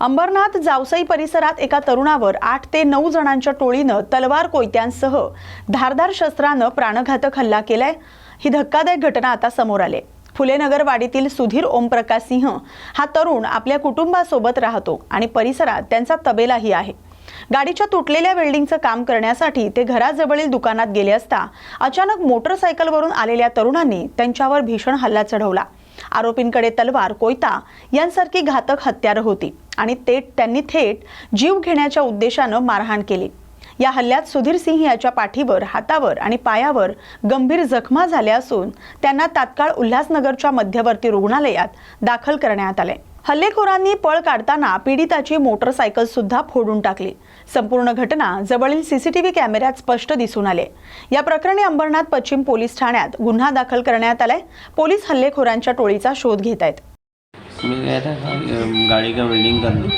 अंबरनाथ जावसई परिसरात एका तरुणावर आठ ते नऊ जणांच्या टोळीनं तलवार कोयत्यांसह धारदार शस्त्रानं प्राणघातक हल्ला केलाय. ही धक्कादायक घटना आता समोर आली फुले नगरवाडीतील सुधीर ओमप्रकाश सिंह हा तरुण आपल्या कुटुंबासोबत राहतो आणि परिसरात त्यांचा तबेलाही आहे. गाडीच्या तुटलेल्या वेल्डिंगचं काम करण्यासाठी ते घराजवळील दुकानात गेले असता अचानक मोटरसायकलवरून आलेल्या तरुणांनी त्यांच्यावर भीषण हल्ला चढवला. आरोपींकडे तलवार कोयता यांसारखी घातक हत्यारं होती. आणि ते त्यांनी थेट जीव घेण्याच्या उद्देशानं मारहाण केली. या हल्ल्यात सुधीर सिंह याच्या पाठीवर हातावर आणि पायावर गंभीर जखमा झाल्या असून त्यांना तात्काळ उल्हासनगरच्या मध्यवर्ती रुग्णालयात दाखल करण्यात आले. हल्लेखोरांनी पळ काढताना पीडिताची मोटरसायकल सुद्धा फोडून टाकली. संपूर्ण घटना जवळील सीसीटीव्ही कॅमेऱ्यात स्पष्ट दिसून आले. या प्रकरणी अंबरनाथ पश्चिम पोलीस ठाण्यात गुन्हा दाखल करण्यात आलाय. पोलीस हल्लेखोरांच्या टोळीचा शोध घेत आहेत मैं गया था गाड़ी का वेल्डिंग करने।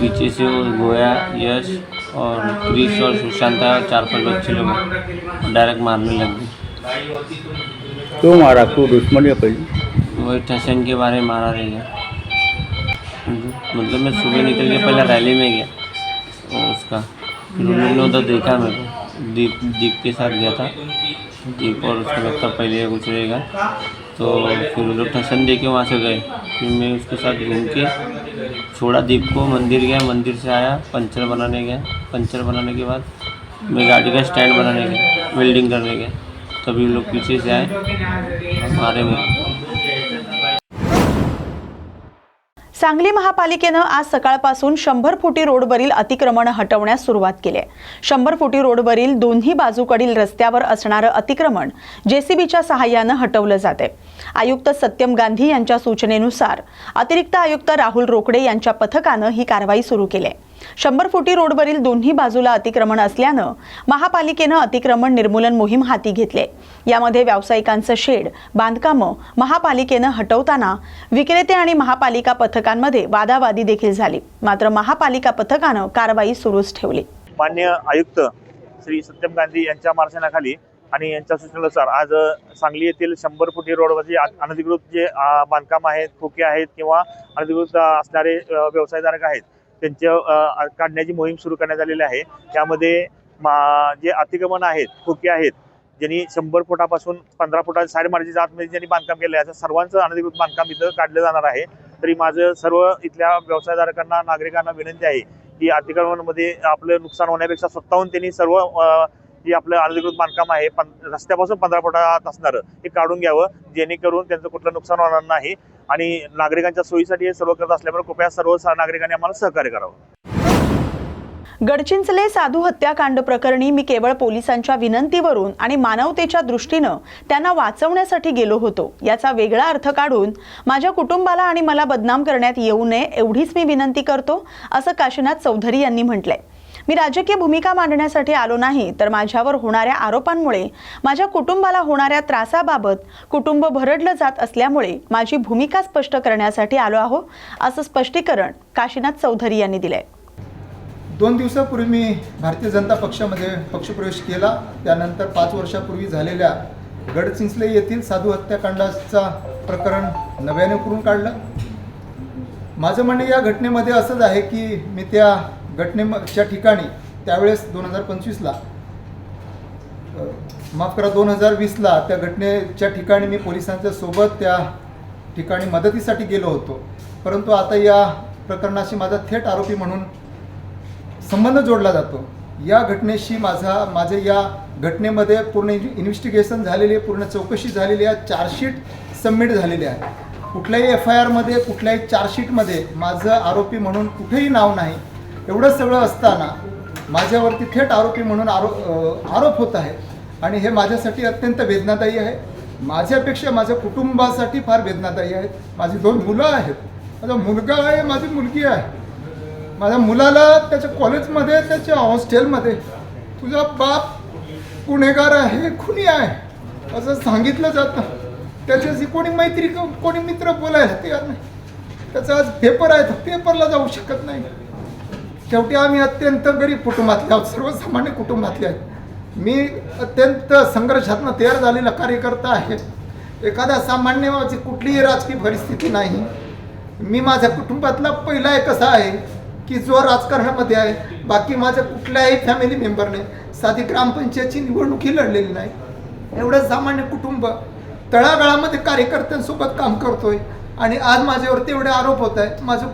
पीछे से वो गोया यश और क्रिश और सुशांत आया चार पाँच बच्चे लोग डायरेक्ट मारने लग गए। क्यों मारा? क्यों दुश्मन या पहले वही ठसन के बारे में मारा रह गया। मतलब मैं सुबह निकल के पहले रैली में गया और उसका। फिर उन उधर देखा मेरे को। दीप दीप के साथ गया था। दीप और उसका लगता पहले कुछ रहेगा। तो फिर वो लोग ठसन दे के वहाँ से गए। फिर मैं उसके साथ घूम के छोड़ा दीप को मंदिर गया मंदिर से आया पंचर बनाने गया। पंचर बनाने के बाद मैं गाड़ी का स्टैंड बनाने गया वेल्डिंग करने गया। तभी लोग पीछे से आए मारे में। सांगली महापालिकेनं आज सकाळपासून शंभर फुटी रोडवरील अतिक्रमण हटवण्यास सुरुवात केली आहे. शंभर फुटी रोडवरील दोन्ही बाजूकडील रस्त्यावर असणारं अतिक्रमण जेसीबीच्या सहाय्यानं हटवलं जाते आयुक्त सत्यम गांधी यांच्या सूचनेनुसार अतिरिक्त आयुक्त राहुल रोकडे यांच्या पथकानं ही कारवाई सुरू केली. आहे शंभर फुटी रोडवरील दोन्ही बाजूला अतिक्रमण असल्यानं महापालिकेनं अतिक्रमण निर्मूलन मोहीम हाती घेतले. यामध्ये व्यावसायिकांचं शेड बांधकामं महापालिकेनं हटवताना विक्रेते आणि महापालिका पथकांमध्ये वादावादी देखील झाली. मात्र महापालिका पथकानं कारवाई सुरूच ठेवली. मान्य आयुक्त श्री सत्यम गांधी यांच्या मार्गदर्शनाखाली आणि यांच्या सूचनेनुसार आज सांगली येथील शंभर फुटी रोडवरचे अनधिकृत जे बांधकाम आहेत खोके आहेत किंवा अनधिकृत असणारे व्यवसायधारक आहेत त्यांच्या काढण्याची मोहीम सुरू करण्यात आलेली आहे. त्यामध्ये मा जे अतिक्रमण आहेत खोके आहेत ज्यांनी शंभर फुटापासून पंधरा फुटा साडे मार्जीच्या आतमध्ये म्हणजे ज्यांनी बांधकाम केलं आहे असं सर्वांचं अनधिकृत बांधकाम इथं काढलं जाणार आहे. तरी माझं सर्व इथल्या व्यवसायधारकांना नागरिकांना विनंती आहे की अतिक्रमणामध्ये आपलं नुकसान होण्यापेक्षा स्वतःहून त्यांनी सर्व जे आपलं अनधिकृत बांधकाम आहे. पण रस्त्यापासून पंधरा फुटात असणारं. हे काढून घ्यावं. जेणेकरून त्यांचं कुठलं नुकसान होणार नाही. आणि नागरिकांच्या सोयीसाठी हे सर्व करत असल्यामुळे कृपया सर्व नागरिकांनी आम्हाला सहकार्य करावं. गडचिंचले साधू हत्याकांड प्रकरणी मी केवळ पोलिसांच्या विनंतीवरून आणि मानवतेच्या दृष्टीनं त्यांना वाचवण्यासाठी गेलो होतो. याचा वेगळा अर्थ काढून माझ्या कुटुंबाला आणि मला बदनाम करण्यात येऊ नये एवढीच मी विनंती करतो असं काशीनाथ चौधरी यांनी म्हटलंय. मी राजकीय भूमिका मांडण्यासाठी आलो नाही तर माझ्यावर होणाऱ्या आरोपांमुळे माझ्या कुटुंबाला होणाऱ्या त्रासाबाबत कुटुंब भरडलं जात असल्यामुळे माझी भूमिका स्पष्ट करण्यासाठी आलो आहो असं स्पष्टीकरण काशीनाथ चौधरी यांनी दिलंय. दोन दिवसापूर्वी मी भारतीय जनता पक्षामध्ये पक्षप्रवेश केला. त्यानंतर पाच वर्षापूर्वी झालेल्या गडचिंचले येथील साधू हत्याकांडाचा प्रकरण नव्याने करून काढलं. माझं म्हणणं या घटनेमध्ये असंच आहे की मी त्या घटनेच्या ठिकाणी त्यावेळेस दोन हजार पंचवीसला माफ करा दोन हजार वीसला त्या घटनेच्या ठिकाणी मी पोलिसांच्या सोबत त्या ठिकाणी मदतीसाठी गेलो होतो. परंतु आता या प्रकरणाशी माझा थेट आरोपी म्हणून संबंध जोडला जातो. या घटनेशी माझा माझे या घटनेमध्ये पूर्ण इन्व्हेस्टिगेशन झालेली आहे पूर्ण चौकशी झालेली आहे चार्जशीट सबमिट झालेली आहे. कुठल्याही एफ आय आरमध्ये कुठल्याही चार्जशीटमध्ये माझं आरोपी म्हणून कुठेही नाव नाही. एवढं सगळं असताना माझ्यावरती थेट आरोपी म्हणून आरोप आरोप होत आहे. आणि हे माझ्यासाठी अत्यंत वेदनादायी आहे. माझ्यापेक्षा माझ्या कुटुंबासाठी फार वेदनादायी आहेत. माझी दोन मुलं आहेत. माझा मुलगा आहे माझी मुलगी आहे. माझ्या मुलाला त्याच्या कॉलेजमध्ये त्याच्या हॉस्टेलमध्ये तुझा बाप गुन्हेगार आहे खुनी आहे असं सांगितलं जातं. त्याच्याशी कोणी मैत्री कोणी मित्र बोलायला तयार नाही. त्याचा आज पेपर आहे तर पेपरला जाऊ शकत नाही. शेवटी आम्ही अत्यंत गरीब कुटुंबातले आहोत सर्वसामान्य कुटुंबातले आहेत. मी अत्यंत संघर्षातनं तयार झालेला कार्यकर्ता आहे. एखाद्या सामान्याची कुठलीही राजकीय परिस्थिती नाही. मी माझ्या कुटुंबातला पहिला एक असा आहे की जो राजकारणामध्ये आहे बाकी माझ्या कुठल्याही फॅमिली मेंबरने साधी ग्रामपंचायतची निवडणुकी लढलेली नाही. एवढं सामान्य कुटुंब तळागाळामध्ये कार्यकर्त्यांसोबत काम करतोय आणि आज माझ्यावरती एवढे आरोप होत आहेत. माझं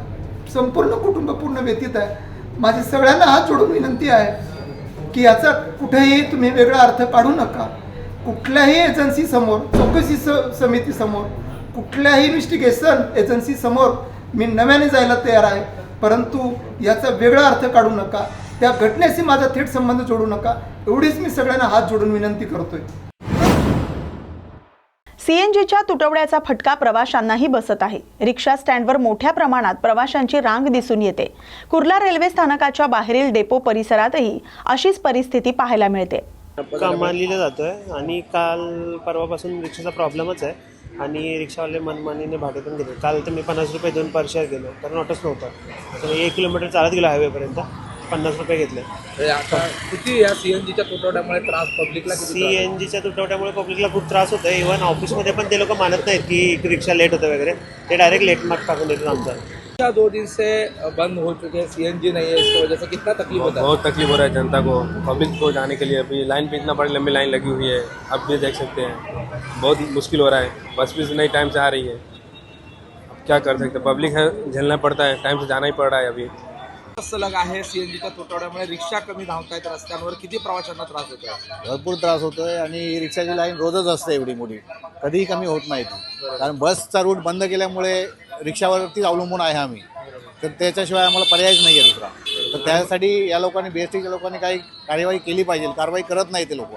संपूर्ण कुटुंब पूर्ण व्यतीत आहे. माझी सगळ्यांना हात जोडून विनंती आहे की याचा कुठेही तुम्ही वेगळा अर्थ काढू नका. कुठल्याही एजन्सीसमोर चौकशी स समितीसमोर कुठल्याही इन्व्हेस्टिगेशन एजन्सीसमोर मी नव्याने जायला तयार आहे. परंतु याचा वेगळा अर्थ काढू नका. त्या घटनेशी माझा थेट संबंध जोडू नका. एवढीच मी सगळ्यांना हात जोडून विनंती करतोय. सीएनजीच्या तुटवड्याचा फटका प्रवाशांनाही बसत आहे. रिक्षा स्टँडवर मोठ्या प्रमाणात प्रवाशांची रांग दिसून येते. कुर्ला रेल्वे स्थानकाच्या बाहेरील डेपो परिसरातही अशीच परिस्थिती पाहायला मिळते. कामालीला जातोय आणि काल परवापासून रिक्षाचा प्रॉब्लेमच आहे आणि रिक्षावाले मनमानीने भाडे पण घेतो काल तर मी पन्नास रुपये दोन पर शेअर गेलो कारण ऑटोच नव्हतं. एक किलोमीटर चालत गेलो हायवेपर्यंत पन्नास रुपये घेतले. हे आता किती या सीएनजीच्या तुटवड्यामुळे त्रास पब्लिकला किती सी त्रास एन जीच्या तुटवड्यामुळे पब्लिकला खूप त्रास होतो. इव्हन ऑफिसमध्ये पण ते लोक मानत नाहीत की रिक्षा लेट होतं वगैरे. ते डायरेक्ट लेट मार्क टाकून देतात आमचा. क्या दो दिन से बंद हो चुके हैं सीएनजी नहीं है इसकी वजह से कितना तकलीफ़ होता. है बहुत तकलीफ़ हो रहा है जनता को पब्लिक को जाने के लिए। अभी लाइन पे इतना बड़ी लंबी लाइन लगी हुई है। अब भी देख सकते हैं। बहुत मुश्किल हो रहा है। बस भी नहीं टाइम से आ रही है। अब क्या कर सकते हैं? पब्लिक है झेलना पड़ता है। टाइम से जाना ही पड़ रहा है अभी। सलग आहे सीएनजीच्या तुटवड्यामुळे रिक्षा कमी धावतायत रस्त्यांवर. किती प्रवाशांना त्रास होतो आहे भरपूर त्रास होतोय आणि रिक्षाची लाईन रोजच असते एवढी मोठी. कधीही कमी होत नाही ती. कारण बसचा रूट बंद केल्यामुळे रिक्षावरतीच अवलंबून आहे आम्ही. तर त्याच्याशिवाय आम्हाला पर्यायच नाही आहे दुसरा. तर त्यासाठी या लोकांनी बी एस टीच्या लोकांनी काही कार्यवाही केली पाहिजे. कारवाई करत नाही ते लोक.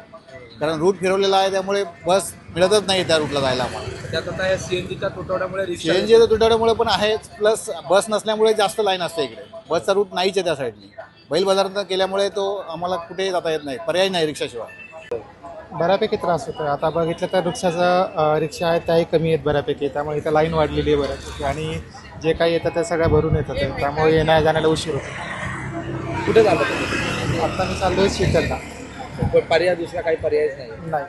कारण रूट फिरवलेला आहे त्यामुळे बस मिळतच नाही त्या रूटला जायला आम्हाला. त्यात आता या सीएनजीच्या तुटवड्यामुळे रिक्षा सी एन जी तुटवड्यामुळे पण आहेच. प्लस बस नसल्यामुळे जास्त लाईन असते इकडे. बसचा रूट नाहीच आहे त्या साईडनी बैल बाजारात केल्यामुळे तो आम्हाला कुठेही जाता येत नाही. पर्याय नाही रिक्षाशिवाय. बऱ्यापैकी त्रास होतो आहे आता बघितलं तर रिक्षाचा रिक्षा आहेत त्याही कमी आहेत बऱ्यापैकी. त्यामुळे इथं लाईन वाढलेली आहे बऱ्यापैकी. आणि जे काही येतं ते सगळ्या भरून येतात. त्यामुळे येण्या जाण्याला उशीर होतो. कुठे झालं तुम्ही? आता मी चाललो आहे शीतलला पर्याय दुसरा काही पर्यायच नाही. नाही.